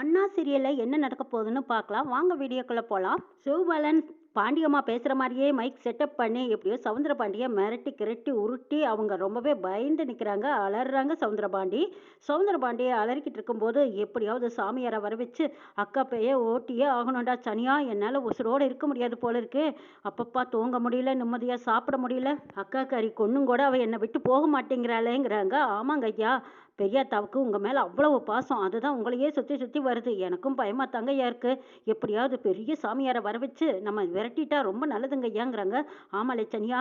அண்ணா சீரியலில் என்ன நடக்க போகுதுன்னு பார்க்கலாம். வாங்க வீடியோக்குள்ளே போகலாம் சிவபாலன் பாண்டியம்மா பேசுகிற மாதிரியே மைக் செட்டப் பண்ணி எப்படியோ சவுந்தர பாண்டியை மிரட்டி கிரட்டி உருட்டி அவங்க ரொம்பவே பயந்து நிற்கிறாங்க அலறாங்க சவுந்தர பாண்டி. சவுந்தர பாண்டியை அலறிக்கிட்டு இருக்கும்போது எப்படியாவது சாமியாரை வர வச்சு அக்கா பைய ஓட்டியே ஆகணும்டா சனியா என்னால் உசுரோடு இருக்க முடியாது போல இருக்கு. அப்பப்பா தூங்க முடியல நிம்மதியாக சாப்பிட முடியல. அக்கா கறி கொன்னும் கூட அவள் என்னை விட்டு போக மாட்டேங்கிறாளேங்கிறாங்க. ஆமாங்க ஐயா பெரியாத்தாவுக்கு உங்கள் மேலே அவ்வளவு பாசம். அதுதான் உங்களையே சுற்றி சுற்றி வருது. எனக்கும் பயமாக தங்கையா இருக்குது எப்படியாவது பெரிய சாமியாரை வர வச்சு நம்ம விரட்டிட்டா ரொம்ப நல்லதுங்க ஐயாங்கிறாங்க. ஆமா லட்சணியா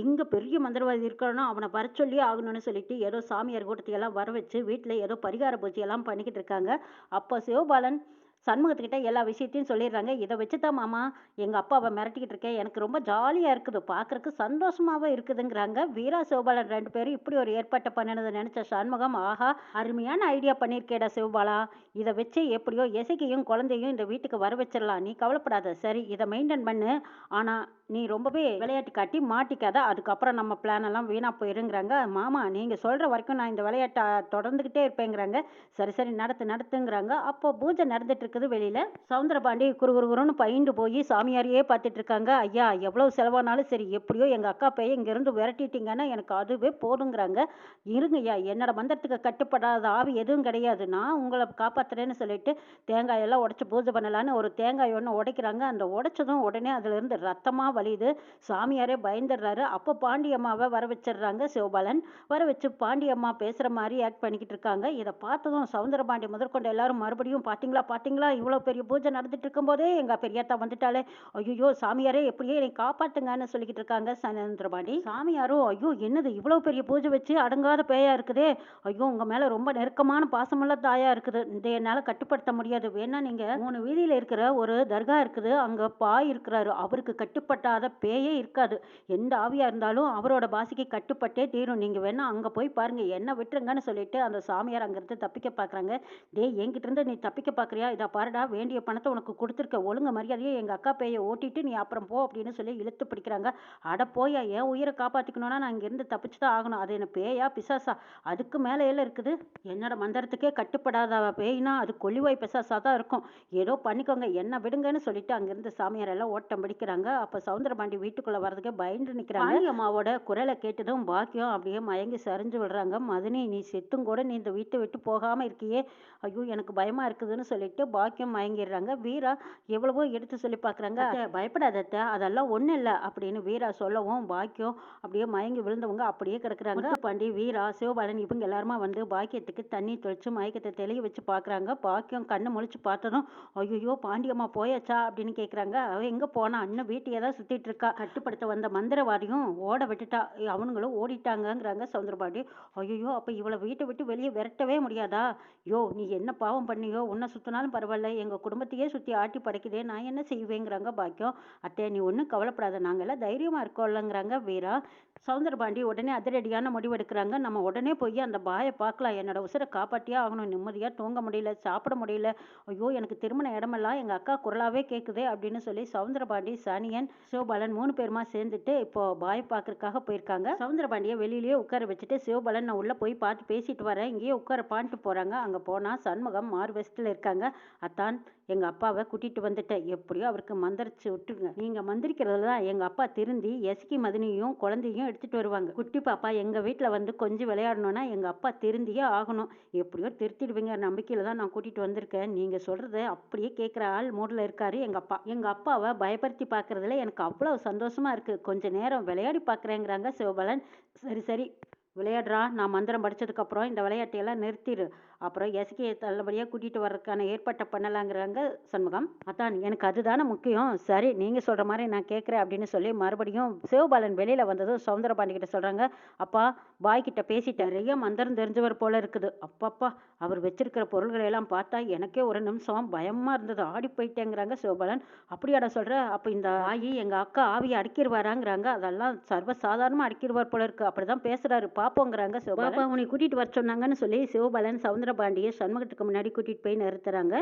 எங்கே பெரிய மந்திரவாதி இருக்கிறனோ அவனை வர சொல்லி ஆகணும்னு சொல்லிட்டு ஏதோ சாமியார் கூட்டத்தையெல்லாம் வர வச்சு வீட்டில் ஏதோ பரிகார பூஜையெல்லாம் பண்ணிக்கிட்டு இருக்காங்க. அப்போ சிவபாலன் சண்முகத்துக்கிட்ட எல்லா விஷயத்தையும் சொல்லிடுறாங்க. இதை வச்சு தான் மாமா எங்கள் அப்பாவை மிரட்டிக்கிட்டு இருக்கேன் எனக்கு ரொம்ப ஜாலியாக இருக்குது. பார்க்குறக்கு சந்தோஷமாகவும் இருக்குதுங்கிறாங்க. வீரா சிவபாலன் ரெண்டு பேரும் இப்படி ஒரு ஏற்பாட்டை பண்ணினதை நினச்ச சண்முகம் ஆஹா அருமையான ஐடியா பண்ணியிருக்கேடா சிவபாலா. இதை வச்சு எப்படியோ இசைக்கையும் குழந்தையும் இந்த வீட்டுக்கு வர வச்சிடலாம். நீ கவலைப்படாத. சரி இதை மெயின்டைன் பண்ணு. ஆனால் நீ ரொம்பவே விளையாட்டு காட்டி மாட்டிக்காத. அதுக்கப்புறம் நம்ம பிளான் எல்லாம் வீணாக போயிருங்கிறாங்க. மாமா நீங்கள் சொல்கிற வரைக்கும் நான் இந்த விளையாட்டை தொடர்ந்துக்கிட்டே இருப்பேங்கிறாங்க. சரி சரி நடத்து நடத்துங்கிறாங்க. அப்போ பூஜை நடந்துட்டு இருக்குது வெளியில். சவுந்தரபாண்டி குரு குருன்னு பயிண்டு போய் சாமியாரையே பார்த்துட்டு இருக்காங்க ஐயா எவ்வளோ செலவானாலும் சரி எப்படியோ எங்கள் அக்கா பையன் இங்கேருந்து விரட்டிட்டீங்கன்னா எனக்கு அதுவே போதுங்கிறாங்க. இருங்க ஐயா என்னோட மந்திரத்துக்கு கட்டுப்படாத ஆவி எதுவும் கிடையாது. நான் உங்களை காப்பாற்றுறேன்னு சொல்லிட்டு தேங்காயெல்லாம் உடச்சி பூஜை பண்ணலான்னு ஒரு தேங்காய் ஒன்று உடைக்கிறாங்க. அந்த உடைச்சதும் உடனே அதுலேருந்து ரத்தமாக வலியுது. சாமியாரே பயந்துடுறாரு. அப்போ பாண்டியம்மாவை வர வச்சிடுறாங்க. சிவபாலன் வர வச்சு பாண்டியம்மா பேசுகிற மாதிரி ஆக்ட் பண்ணிக்கிட்டு இருக்காங்க. இதை பார்த்ததும் சவுந்தரபாண்டி முதற்கொண்டு எல்லாரும் மறுபடியும் பார்த்தீங்களா பார்த்தீங்களா இவ்வளோ பெரிய பூஜை நடந்துட்டு இருக்கும்போதே எங்கள் பெரியாத்தா வந்துட்டாலே ஐயோ சாமியாரே எப்படியே என்னை காப்பாத்துங்கன்னு சொல்லிக்கிட்டு இருக்காங்க சனேந்திரபாண்டி சாமியாரும் ஐயோ என்னது இவ்வளோ பெரிய பூஜை வச்சு அடங்காத பேயா இருக்குதே. ஐயோ உங்கள் மேலே ரொம்ப நெருக்கமான பாசமுள்ள தாயா இருக்குது. இந்த என்னால் கட்டுப்படுத்த முடியாது. வேணா நீங்கள் மூணு வீதியில் இருக்கிற ஒரு தர்கா இருக்குது. அங்கே பாய் இருக்கிறாரு. அவருக்கு கட்டுப்பட்டாத பேயே இருக்காது. எந்த ஆவியாக இருந்தாலும் அவரோட பாசிக்கு கட்டுப்பட்டே தீரும். நீங்கள் வேணா அங்கே போய் பாருங்க. என்ன விட்டுருங்கன்னு சொல்லிட்டு அந்த சாமியார் அங்கேருந்து தப்பிக்க பார்க்குறாங்க டேய் என்கிட்ட இருந்து நீ தப்பிக்க பார்க்குறியா இதை பாருடா வேண்டிய பணத்தை உனக்கு கொடுத்துருக்க ஒழுங்கு மரியாதையை எங்கள் அக்கா பேயை ஓட்டிட்டு நீ அப்புறம் போ அப்படின்னு சொல்லி இழுத்து பிடிக்கிறாங்க. அட போயா என் உயிரை காப்பாற்றிக்கணும்னா நான் இங்கேருந்து தப்பிச்சு தான் ஆகணும். அது என்ன பேயா பிசாசா? அதுக்கு மேலே எல்லாம் இருக்குது. என்னோட மந்திரத்துக்கே கட்டுப்படாத பேய்னா அது கொல்லிவாய் பிசாசா தான் இருக்கும். ஏதோ பண்ணிக்கோங்க என்ன விடுங்கன்னு சொல்லிட்டு அங்கேருந்து சாமியார் எல்லாம் ஓட்டம் பிடிக்கிறாங்க. அப்போ சவுந்தரபாண்டி வீட்டுக்குள்ளே வர்றதுக்கே பயந்து நிற்கிறாங்க அம்மாவோட குரலை கேட்டதும் பாக்கியம் அப்படியே மயங்கி சரிஞ்சு விடுறாங்க. மதினி நீ செத்தும் கூட நீ இந்த வீட்டை விட்டு போகாமல் இருக்கியே. ஐயோ எனக்கு பயமா இருக்குதுன்னு சொல்லிட்டு பாக்கியம் மயங்கிடுறாங்க. வீரா எவ்வளவோ எடுத்து சொல்லி பார்க்குறாங்க பயப்படாத அத்தை, அதெல்லாம் ஒன்றும் இல்லை அப்படின்னு வீரா சொல்லவும் பாக்கியம் அப்படியே மயங்கி விழுந்தவங்க அப்படியே கிடக்குறாங்க. பாண்டி வீரா சிவபாலன் இவங்க எல்லாருமா வந்து பாக்கியத்துக்கு தண்ணி தெளிச்சு மயக்கத்தை தெளிய வச்சு பார்க்குறாங்க பாக்கியம் கண்ணை முழிச்சு பார்த்ததும் ஐயோ பாண்டியம்மா போயாச்சா? அப்படின்னு கேட்குறாங்க அவ எங்கே போனா? இன்னும் வீட்டையே தான் சுற்றிட்டு இருக்கா. கட்டுப்படுத்த வந்த மந்திரவாதியும் ஓட விட்டுட்டா. அவனுங்களும் ஓடிட்டாங்கங்கிறாங்க சவுந்தரபாண்டி ஐயோ அப்போ இவளை வீட்டை விட்டு வெளியே விரட்டவே முடியாதா? யோ நீ என்ன பாவம் பண்ணியோ? உன்னை சுற்றினாலும் பரவாயில்ல பரவாயில்ல எங்கள் குடும்பத்தையே சுற்றி ஆட்டி படைக்குதே நான் என்ன செய்வேங்கிறாங்க பாக்கியம். அத்தை நீ ஒன்றும் கவலைப்படாத நாங்கெல்லாம் தைரியமாக இருக்கோம்லங்கிறாங்க வீரா. சவுந்தரபாண்டி உடனே அதிரடியான முடிவெடுக்கிறாங்க நம்ம உடனே போய் அந்த பாயை பார்க்கலாம். என்னோட உசுரை காப்பாற்றியே ஆகணும். நிம்மதியாக தூங்க முடியல சாப்பிட முடியல. ஐயோ எனக்கு திருமண இடமெல்லாம் எங்கள் அக்கா குரலாகவே கேட்குதே அப்படின்னு சொல்லி சவுந்தரபாண்டி சனியன் சிவபாலன் மூணு பேருமா சேர்ந்துட்டு இப்போ பாயை பார்க்கறதுக்காக போயிருக்காங்க. சவுந்தரபாண்டியை வெளியிலேயே உட்கார வச்சுட்டு சிவபாலன் நான் உள்ளே போய் பார்த்து பேசிட்டு வரேன். இங்கேயே உட்கார பாண்ட்டு போகிறாங்க அங்கே போனால் சண்முகம் மார் வெஸ்ட்டில் இருக்காங்க. அத்தான் எங்கள் அப்பாவை கூட்டிகிட்டு வந்துட்டேன் எப்படியோ அவருக்கு மந்திரிச்சு விட்டுருங்க. நீங்கள் மந்திரிக்கிறதுல தான் எங்கள் அப்பா திருந்தி எஸ்கி மதினியும் குழந்தையும் எடுத்துகிட்டு வருவாங்க. குட்டி பாப்பா எங்கள் வீட்டில் வந்து கொஞ்சம் விளையாடணும்னா எங்கள் அப்பா திருந்தியே ஆகணும். எப்படியோ திருத்திடுவீங்க. நம்பிக்கையில் தான் நான் கூட்டிகிட்டு வந்திருக்கேன். நீங்கள் சொல்கிறத அப்படியே கேட்குற ஆள் மூடில் இருக்காரு எங்கள் அப்பா. எங்கள் அப்பாவை பயப்படுத்தி பார்க்குறதுல எனக்கு அவ்வளோ சந்தோஷமாக இருக்குது கொஞ்ச நேரம் விளையாடி பார்க்குறேங்கிறாங்க சிவபாலன். சரி சரி. விளையாடுறா. நான் மந்திரம் படிச்சதுக்கப்புறம் இந்த விளையாட்டையெல்லாம் நிறுத்திடு அப்புறம் எஸ்கே நல்லபடியாக கூட்டிகிட்டு வர்றதுக்கான ஏற்பாட்டை பண்ணலாங்கிறாங்க சண்முகம். அதான் எனக்கு அதுதானே முக்கியம். சரி நீங்கள் சொல்கிற மாதிரி நான் கேட்குறேன் அப்படின்னு சொல்லி மறுபடியும் சிவபாலன் வெளியில் வந்ததும் சவுந்தரபாண்டி கிட்ட சொல்கிறாங்க அப்பா பாய் கிட்ட பேசிட்டேன். நிறைய மந்திரம் தெரிஞ்சவர் போல இருக்குது. அப்பப்பா அவர் வச்சிருக்கிற பொருள்களை எல்லாம் பார்த்தா எனக்கே ஒரு நிமிஷம் பயமாக இருந்தது. ஆடி போயிட்டேங்கிறாங்க சிவபாலன். அப்படியாடா சொல்கிற அப்போ இந்த ஆயி எங்கள் அக்கா ஆவியை அடிக்கிடுவாராங்கிறாங்க அதெல்லாம் சர்வசாதாரணமாக அடிக்கிடுவார் போல இருக்குது அப்படி தான் பேசுகிறாரு பார்ப்போங்கிறாங்க சிவபாலன் உன்னை கூட்டிகிட்டு வர சொன்னாங்கன்னு சொல்லி சிவபாலன் சவுந்தர சவுந்தரபாண்டியை சண்முகத்துக்கு முன்னாடி கூட்டிகிட்டு போய் நிறுத்துறாங்க.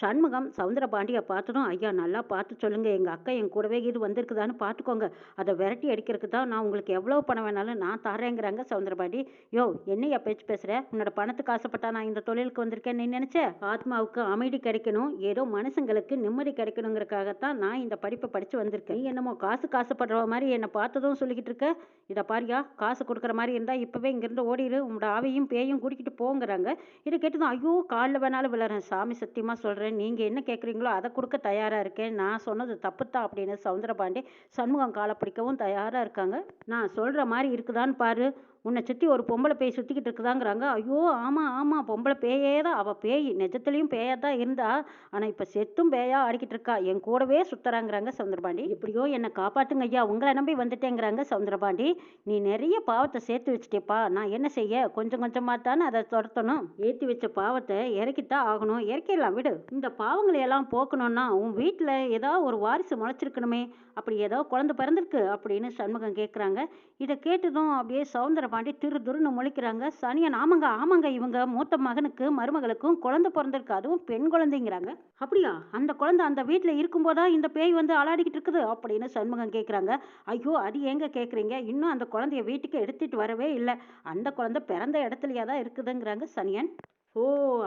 சண்முகம் சவுந்தரபாண்டியை பார்த்ததும் ஐயா நல்லா பார்த்து சொல்லுங்க. எங்கள் அக்கா என் கூடவே இது வந்திருக்குதான்னு பார்த்துக்கோங்க. அதை விரட்டி அடிக்கிறதுக்கு தான் நான் உங்களுக்கு எவ்வளோ பணம் வேணாலும் நான் தரேங்கிறாங்க சவுந்தரபாண்டி. யோ என்னையா பேச்சு பேசுகிற உன்னோட பணத்துக்கு ஆசைப்பட்டா நான் இந்த தொழிலுக்கு வந்திருக்கேன் நீ நினச்ச? ஆத்மாவுக்கு அமைதி கிடைக்கணும். ஏதோ மனுஷங்களுக்கு நிம்மதி கிடைக்கணுங்கிறக்காகத்தான் நான் இந்த படிப்பை படித்து வந்திருக்கேன். நீ என்னமோ காசு காசுப்படுற மாதிரி என்னை பார்த்ததும் சொல்லிக்கிட்டு இருக்க? இதை பாரியா காசு கொடுக்குற மாதிரி இருந்தால் இப்போவே இங்கேருந்து ஓடிடு உங்களோட ஆவையும் பேயும் கூட்டிக்கிட்டு போங்கிறாங்க. இதை கேட்டதும் ஐயோ காலில் வேணாலும் விழறேன் சாமி சத்தியமாக சொல்கிறேன் நீங்கள் என்ன கேட்குறீங்களோ அதை கொடுக்க தயாராக இருக்கேன். நான் சொன்னது தப்புத்தான் அப்படின்னு சவுந்தரபாண்டி சண்முகம் காலை பிடிக்கவும் தயாராக இருக்காங்க. நான் சொல்கிற மாதிரி இருக்குதான்னு பாரு. உன்னை சுற்றி ஒரு பொம்பளை பேய் சுற்றிக்கிட்டு இருக்குதாங்கிறாங்க. ஐயோ ஆமாம் ஆமாம் பொம்பளை பேயே தான் அவள் பேய் நிஜத்துலேயும் பேயாக தான் இருந்தா ஆனால் இப்போ செத்தும் பேயா ஆடிக்கிட்டு இருக்கா. என் கூடவே சுத்துறாங்கிறாங்க சவுந்தரபாண்டி. எப்படியோ என்னை காப்பாற்றுங்க ஐயா உங்களை நம்பி வந்துட்டேங்கிறாங்க சவுந்தரபாண்டி. நீ நிறைய பாவத்தை சேர்த்து வச்சிட்டேப்பா நான் என்ன செய்ய? கொஞ்சம் கொஞ்சமாக தானே அதை துரத்தணும். ஏற்றி வச்ச பாவத்தை இறக்கித்தான் ஆகணும். இறக்கிடலாம் விடு. இந்த பாவங்களை எல்லாம் போக்கணும்னா உன் வீட்டில் ஏதாவது ஒரு வாரிசு முளைச்சிருக்கணுமே. அப்படி ஏதோ குழந்தை பிறந்திருக்கு அப்படின்னு சண்முகம் கேட்குறாங்க இதை கேட்டதும் அப்படியே சவுந்தரபாண்டி திரு துருன்னு முழிக்கிறாங்க. சனியன் ஆமாங்க ஆமாங்க இவங்க மூத்த மகனுக்கு மருமகளுக்கும் குழந்தை பிறந்திருக்கு. அதுவும் பெண் குழந்தைங்கிறாங்க. அப்படியா? அந்த குழந்தை அந்த வீட்டில் இருக்கும்போதா இந்த பேய் வந்து அலாடிக்கிட்டு இருக்குது? அப்படின்னு சண்முகம் கேட்குறாங்க ஐயோ அது ஏங்க கேட்குறீங்க இன்னும் அந்த குழந்தைய வீட்டுக்கு எடுத்துட்டு வரவே இல்லை. அந்த குழந்தை பிறந்த இடத்துலயே தான் இருக்குதுங்கிறாங்க சனியன். ஓ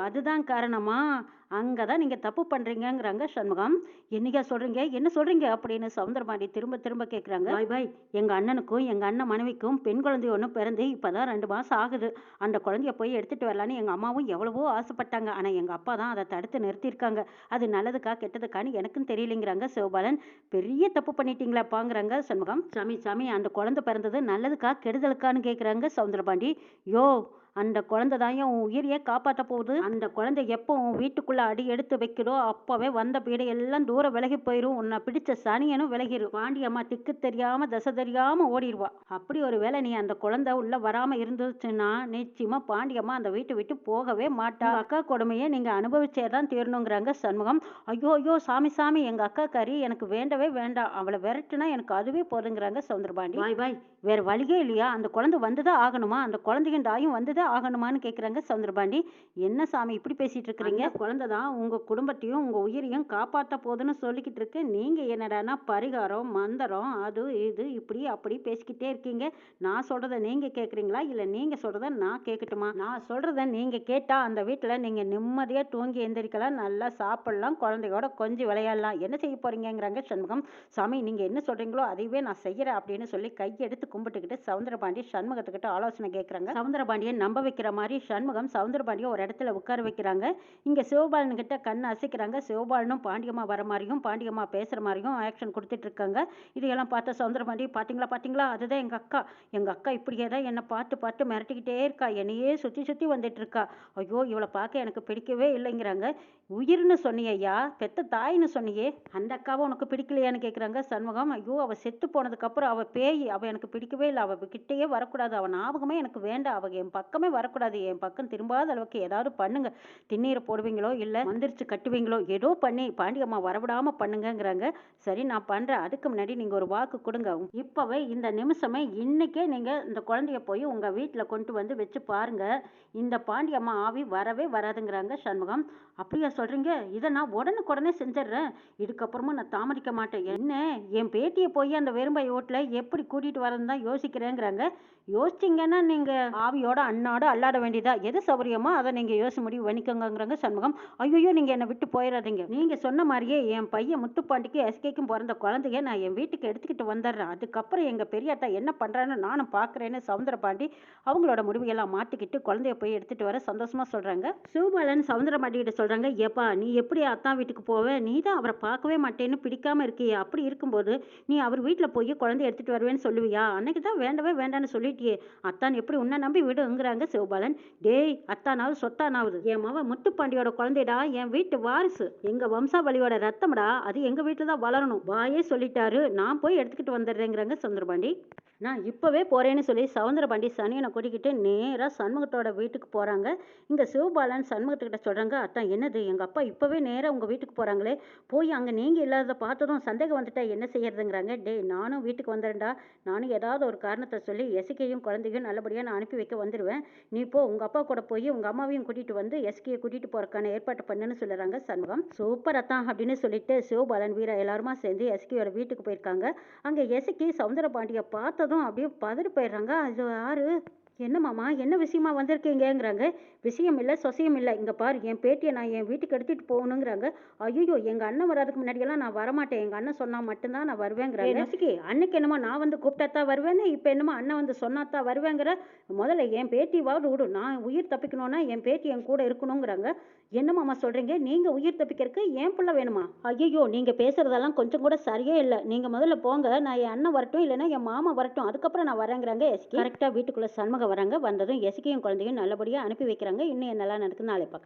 அதுதான் காரணமா? அங்கே தான் நீங்கள் தப்பு பண்ணுறீங்கங்கிறாங்க சண்முகம். என்னைக்கா சொல்கிறீங்க என்ன சொல்கிறீங்க அப்படின்னு சவுந்தரபாண்டி திரும்ப திரும்ப கேட்குறாங்க பாய் பாய். எங்கள் அண்ணனுக்கும் எங்கள் அண்ணன் மனைவிக்கும் பெண் குழந்தை ஒன்று பிறந்து இப்போ தான் ரெண்டு மாதம் ஆகுது. அந்த குழந்தைய போய் எடுத்துகிட்டு வரலான்னு எங்கள் அம்மாவும் எவ்வளவோ ஆசைப்பட்டாங்க. ஆனால் எங்கள் அப்பா தான் அதை தடுத்து நிறுத்தியிருக்காங்க. அது நல்லதுக்கா கெட்டதுக்கான்னு எனக்கும் தெரியலைங்கிறாங்க சிவபாலன். பெரிய தப்பு பண்ணிட்டீங்களாப்பாங்கிறாங்க சண்முகம். சாமி சாமி. அந்த குழந்தை பிறந்தது நல்லதுக்கா கெடுதலுக்கான்னு கேட்குறாங்க சவுந்தரபாண்டி. யோ அந்த குழந்தை தான் உன் உயிரையே காப்பாற்ற போகுது. அந்த குழந்தை எப்போ உன் வீட்டுக்குள்ளே அடி எடுத்து வைக்கிறோ அப்போவே வந்த பீடை எல்லாம் தூரம் விலகி போயிடும் உன்னை பிடிச்ச சனியனும் விலகிடும் பாண்டியம்மா திக்கு தெரியாமல் தசை தெரியாமல் ஓடிடுவா. அப்படி ஒரு வேளை நீ அந்த குழந்தை உள்ளே வராமல் இருந்துச்சுன்னா நிச்சயமாக பாண்டியம்மா அந்த வீட்டை விட்டு போகவே மாட்டா. அக்கா கொடுமையை நீங்கள் அனுபவிச்சே தான் தீரணுங்கிறாங்க சண்முகம். ஐயோ ஐயோ சாமி சாமி எங்கள் அக்கா கறி எனக்கு வேண்டவே வேண்டாம். அவளை விரட்டுனா எனக்கு அதுவே போதுங்கிறாங்க சவுந்தரபாண்டி பாய் பாய் வேற வழியே இல்லையா? அந்த குழந்தை வந்துதான் ஆகணுமா? அந்த குழந்தையும் தாயும் வந்துதான் ஆகணுமான்னு கேட்குறாங்க சவுந்தரபாண்டி என்ன சாமி இப்படி பேசிட்டு இருக்கிறீங்க? குழந்தை தான் உங்க குடும்பத்தையும் உங்க உயிரையும் காப்பாற்ற போதுன்னு சொல்லிக்கிட்டு இருக்கு. நீங்க என்னடான்னா பரிகாரம் மந்திரம் அது இது இப்படி அப்படி பேசிக்கிட்டே இருக்கீங்க. நான் சொல்றத நீங்க கேட்குறீங்களா இல்லை நீங்க சொல்றத நான் கேட்கட்டுமா நான் சொல்றத நீங்க கேட்டா அந்த வீட்டில் நீங்க நிம்மதியா தூங்கி எந்திரிக்கலாம் நல்லா சாப்பிடலாம் குழந்தையோட கொஞ்சம் விளையாடலாம். என்ன செய்ய போறீங்கங்கிறாங்க சண்முகம். சாமி நீங்க என்ன சொல்றீங்களோ அதையவே நான் செய்யறேன் அப்படின்னு சொல்லி கையெடுத்து கும்பிட்டுக்கிட்டு சவுந்தரபாண்டி சண்முகத்துக்கிட்ட ஆலோசனை கேட்குறாங்க சவுந்தரபாண்டியை நம்ப வைக்கிற மாதிரி சண்முகம் சவுந்தரபாண்டியை ஒரு இடத்துல உட்கார வைக்கிறாங்க. இங்கே சிவபாலன் கிட்ட கண் அசைக்கிறாங்க. சிவபாலனும் பாண்டியம்மா வர மாதிரியும் பாண்டியம்மா பேசுகிற மாதிரியும் ஆக்ஷன் கொடுத்துட்டு இருக்காங்க. இதையெல்லாம் பார்த்த சவுந்தரபாண்டி பார்த்தீங்களா பார்த்தீங்களா அதுதான் எங்கள் அக்கா. எங்கள் அக்கா இப்படியே தான் என்னை பார்த்து பார்த்து மிரட்டிக்கிட்டே இருக்கா. என்னையே சுற்றி சுற்றி வந்துட்டு இருக்கா. ஐயோ இவளை பார்க்க எனக்கு பிடிக்கவே இல்லைங்கிறாங்க. உயிர்னு சொன்னியா பெத்த தாய்னு சொன்னியே. அந்த அக்காவை உனக்கு பிடிக்கலையான்னு கேட்குறாங்க சண்முகம். ஐயோ அவள் செத்து போனதுக்கப்புறம் அவள் பேய் அவள் எனக்கு பிடிக்கவே இல்லை. அவள் கிட்டேயே வரக்கூடாது. அவள் ஞாபகமே எனக்கு வேண்டாம் அவள் என் பக்கமே வரக்கூடாது. என் பக்கம் திரும்பாத அளவுக்கு ஏதாவது பண்ணுங்க. திண்ணீரை போடுவீங்களோ இல்லை மந்திரிச்சு கட்டுவீங்களோ ஏதோ பண்ணி பாண்டியம்மா வரவிடாமல் பண்ணுங்கங்கிறாங்க. சரி நான் பண்ணுறேன் அதுக்கு முன்னாடி நீங்கள் ஒரு வாக்கு கொடுங்க. இப்போவே இந்த நிமிஷமே இன்னைக்கே நீங்கள் இந்த குழந்தைய போய் உங்கள் வீட்டில் கொண்டு வந்து வச்சு பாருங்க. இந்த பாண்டியம்மா ஆவி வரவே வராதுங்கிறாங்க சண்முகம். அப்படியா சொல்கிறீங்க இதை நான் உடனுக்குடனே செஞ்சிடுறேன். இதுக்கப்புறமா நான் தாமதிக்க மாட்டேன். என்ன? என் பேட்டியை போய் அந்த வெறும்பாய் ஓட்டில் எப்படி கூட்டிகிட்டு வரேன்னு தான் யோசிக்கிறேங்கிறாங்க. யோசிச்சிங்கன்னா நீங்கள் ஆவியோட அண்ணாட அல்லாட வேண்டியதா? எது சௌகரியமோ அதை நீங்கள் யோசி முடிவு பண்ணிக்கோங்கிறாங்க சண்முகம். ஐயோ நீங்கள் என்னை விட்டு போயிடாதீங்க நீங்கள் சொன்ன மாதிரியே என் பையன் முத்துப்பாண்டிக்கு எஸ்கேக்கும் பிறந்த குழந்தைய நான் என் வீட்டுக்கு எடுத்துக்கிட்டு வந்துடுறேன். அதுக்கப்புறம் எங்கள் பெரியாத்தா என்ன பண்ணுறான்னு நானும் பார்க்குறேன்னு சவுந்தரபாண்டி அவங்களோட முடிவையெல்லாம் மாட்டிக்கிட்டு குழந்தைய போய் எடுத்துகிட்டு வர சந்தோஷமாக சொல்கிறாங்க சிவபாலன் சவுந்தரபாண்டிகிட்ட சொல்கிறாங்க ஏப்பா நீ எப்படி அத்தான் வீட்டுக்கு போவ? நீ தான் அவரை பார்க்கவே மாட்டேன்னு பிடிக்காம இருக்கியே. அப்படி இருக்கும்போது நீ அவர் வீட்டில் போய் குழந்தைய எடுத்துகிட்டு வருவேன்னு சொல்லுவியா? அன்னைக்கு தான் வேண்டவே வேண்டான்னு சொல்லிட்டியே. அத்தான் எப்படி உன்னை நம்பி விடுங்கிறாங்க சிவபாலன். டேய் அத்தானாவது சொத்தானாவது. என் மவன் முத்துப்பாண்டியோட குழந்தைடா என் வீட்டு வாரிசு. எங்க வம்சாவளியோட ரத்தம்டா அது எங்க வீட்டில் தான் வளரணும். வாயே சொல்லிட்டாரு. நான் போய் எடுத்துக்கிட்டு வந்துடுறேங்கிறாங்க சந்திரபாண்டி. நான் இப்போவே போகிறேன்னு சொல்லி சவுந்தரபாண்டி சனியனை கூட்டிக்கிட்டு நேராக சண்முகத்தோட வீட்டுக்கு போகிறாங்க இங்கே சிவபாலன் சண்முகத்துக்கிட்ட சொல்கிறாங்க அத்தான் என்னது? எங்கள் அப்பா இப்போவே நேராக உங்கள் வீட்டுக்கு போகிறாங்களே போய் அங்கே நீங்கள் இல்லாத பார்த்ததும் சந்தேகம் வந்துட்டா என்ன செய்யறதுங்கிறாங்க. டேய் நானும் வீட்டுக்கு வந்துடுறேன்டா நானும் ஏதாவது ஒரு காரணத்தை சொல்லி எசுக்கையும் குழந்தையும் நல்லபடியாக நான் அனுப்பி வைக்க வந்துடுவேன் நீ போ உங்கள் அப்பா கூட போய் உங்கள் அம்மாவையும் கூட்டிகிட்டு வந்து எஸ்கியை கூட்டிகிட்டு போகிறக்கான ஏற்பாடு பண்ணுன்னு சொல்லுறாங்க சண்முகம். சூப்பர் அத்தான் அப்படின்னு சொல்லிட்டு சிவபாலன் வீரா எல்லாருமா சேர்ந்து எஸ்கியோட வீட்டுக்கு போயிருக்காங்க. அங்கே எஸ்கி சவுந்தரபாண்டியை பார்த்ததும் அப்படியே பதறி போயிடுறாங்க. அது யாரு என்ன மாமா என்ன விஷயமா வந்திருக்கீங்கங்கிறாங்க? விஷயம் இல்லை சொசையும் இல்லை. இங்கே பாரு என் பேட்டியை நான் என் வீட்டுக்கு எடுத்துகிட்டு போகணுங்கிறாங்க. ஐயோ எங்கள் அண்ணன் வராதுக்கு முன்னாடியெல்லாம் நான் வரமாட்டேன். எங்கள் அண்ணன் சொன்னால் மட்டும்தான் நான் வருவேங்கிறாங்க. நசுக்கி அன்னைக்கு என்னமோ நான் வந்து கூப்பிட்டா தான் வருவேன்னு இப்போ என்னமோ அண்ணன் வந்து சொன்னா தான் வருவேங்கிற முதல்ல என் பேட்டிவாவது விடு. நான் உயிர் தப்பிக்கணும்னா என் பேட்டி என் கூட இருக்கணுங்கிறாங்க. என்ன மாமா சொல்கிறீங்க நீங்கள் உயிர் தப்பிக்கிறதுக்கு ஏன் பிள்ளை வேணுமா? ஐயோ நீங்கள் பேசுகிறதெல்லாம் கொஞ்சம் கூட சரியே இல்லை. நீங்கள் முதல்ல போங்க. நான் என் அண்ணன் வரட்டும் இல்லைன்னா என் மாமா வரட்டும். அதுக்கப்புறம் நான் வரேங்கிறாங்க கரெக்டாக வீட்டுக்குள்ளே சண்முகம் வராங்க வந்ததும் எஸ்கியும் குழந்தையும் நல்லபடியாக அனுப்பி வைக்கிறாங்க. இன்னும் என்னெல்லாம் நடக்குது நாளை பார்க்கலாம்.